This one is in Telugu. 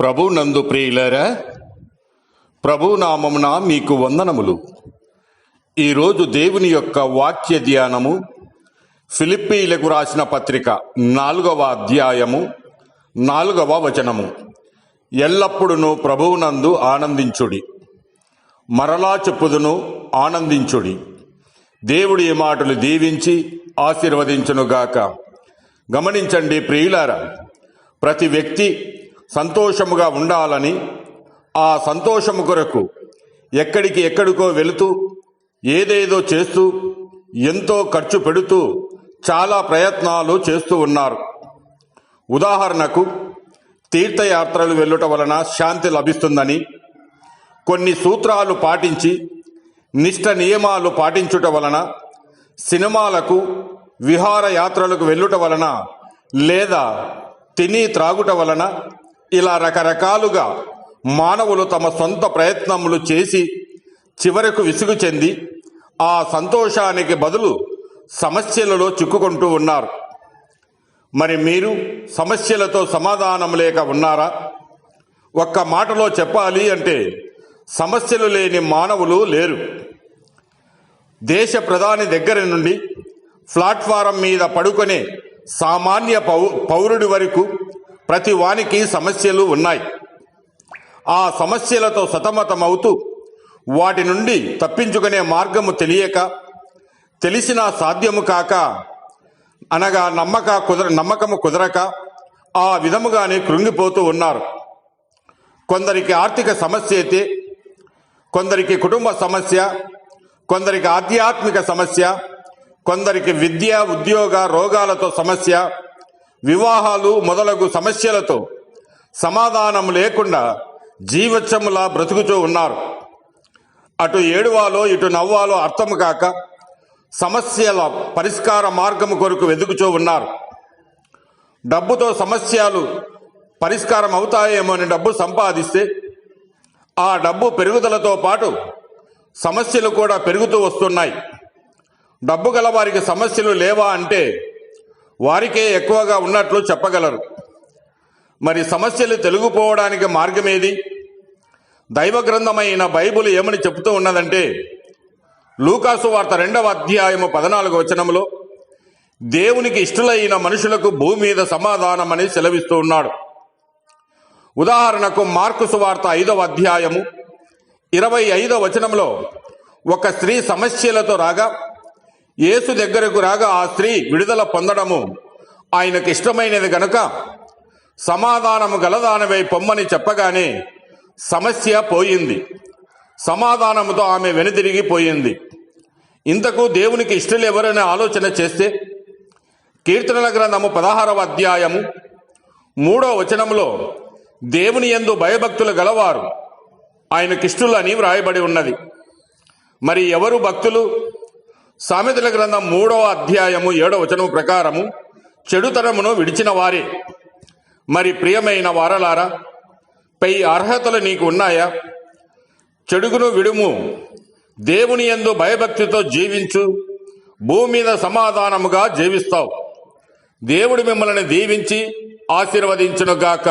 ప్రభు నందు ప్రియులరా ప్రభు నామమున మీకు వందనములు. ఈరోజు దేవుని యొక్క వాక్య ధ్యానము ఫిలిప్పీలకు రాసిన పత్రిక నాలుగవ అధ్యాయము నాలుగవ వచనము. ఎల్లప్పుడును ప్రభువునందు ఆనందించుడి. మరలా చెప్పుదును ఆనందించుడి. దేవుడి ఈ మాటలు దీవించి ఆశీర్వదించునుగాక. గమనించండి ప్రియులారా ప్రతి వ్యక్తి సంతోషముగా ఉండాలని ఆ సంతోషము కొరకు ఎక్కడికి ఎక్కడికో వెళుతూ ఏదేదో చేస్తూ ఎంతో ఖర్చు పెడుతూ చాలా ప్రయత్నాలు చేస్తూ ఉన్నారు. ఉదాహరణకు తీర్థయాత్రలు వెళ్ళుట వలన శాంతి లభిస్తుందని కొన్ని సూత్రాలు పాటించి నిష్ట నియమాలు పాటించుట వలన సినిమాలకు విహారయాత్రలకు వెళ్ళుట వలన లేదా తిని త్రాగుట వలన ఇలా రకరకాలుగా మానవులు తమ సొంత ప్రయత్నములు చేసి చివరకు విసుగు చెంది ఆ సంతోషానికి బదులు సమస్యలలో చిక్కుకుంటూ ఉన్నారు. మరి మీరు సమస్యలతో సమాధానం లేక ఉన్నారా? ఒక్క మాటలో చెప్పాలి అంటే సమస్యలు లేని మానవులు లేరు. దేశ ప్రధాని దగ్గర నుండి ప్లాట్ఫారం మీద పడుకునే సామాన్య పౌ పౌరుడి వరకు ప్రతి వానికి సమస్యలు ఉన్నాయి. ఆ సమస్యలతో సతమతమవుతూ వాటి నుండి తప్పించుకునే మార్గము తెలియక తెలిసినా సాధ్యము కాక అనగా నమ్మక కుదర నమ్మకము కుదరక ఆ విధముగానే కృంగిపోతూ ఉన్నారు. కొందరికి ఆర్థిక సమస్య అయితే కొందరికి కుటుంబ సమస్య కొందరికి ఆధ్యాత్మిక సమస్య కొందరికి విద్య ఉద్యోగ రోగాలతో సమస్య వివాహాలు మొదలగు సమస్యలతో సమాధానం లేకుండా జీవచ్చములా బ్రతుకుతూ ఉన్నారు. అటు ఏడువాలో ఇటు నవ్వాలో అర్థం కాక సమస్యల పరిష్కార మార్గము కొరకు వెతుకుతూ ఉన్నారు. డబ్బుతో సమస్యలు పరిష్కారం అవుతాయేమో అని డబ్బు సంపాదిస్తే ఆ డబ్బు పెరుగుదలతో పాటు సమస్యలు కూడా పెరుగుతూ వస్తున్నాయి. డబ్బు గల వారికి సమస్యలు లేవా అంటే వారికే ఎక్కువగా ఉన్నట్లు చెప్పగలరు. మరి సమస్యలు తెలుగుపోవడానికి మార్గమేది? దైవ గ్రంథమైన బైబిల్ ఏమని చెబుతూ ఉన్నదంటే లూకాసు వార్త రెండవ అధ్యాయము పద్నాలుగు వచనంలో దేవునికి ఇష్టలైన మనుషులకు భూమి మీద సమాధానమని సెలవిస్తూ ఉన్నాడు. ఉదాహరణకు మార్కు సువార్త ఐదవ అధ్యాయము ఇరవై ఐదవ వచనంలో ఒక స్త్రీ సమస్యలతో రాగా యేసు దగ్గరకు రాగా ఆ స్త్రీ విడుదల పొందడము ఆయనకు ఇష్టమైనది గనుక సమాధానము గలదానమే పొమ్మని చెప్పగానే సమస్య పోయింది. సమాధానముతో ఆమె వెనుదిరిగి పోయింది. ఇంతకు దేవునికి ఇష్టలు ఎవరనే ఆలోచన చేస్తే కీర్తనల గ్రంథము పదహారవ అధ్యాయము మూడో వచనములో దేవుని యందు భయభక్తులు గలవారు. ఆయనకిష్టులు అని వ్రాయబడి ఉన్నది. మరి ఎవరు భక్తులు? సామెతల గ్రంథం మూడవ అధ్యాయము ఏడవ వచనము ప్రకారము చెడుతనమును విడిచిన వారే మరి ప్రియమైన వారలారా పై అర్హతలు నీకు ఉన్నాయా? చెడుగును విడుము దేవుని యందు భయభక్తితో జీవించు భూమి మీద సమాధానముగా జీవిస్తావు. దేవుడు మిమ్మల్ని దీవించి ఆశీర్వదించునుగాక.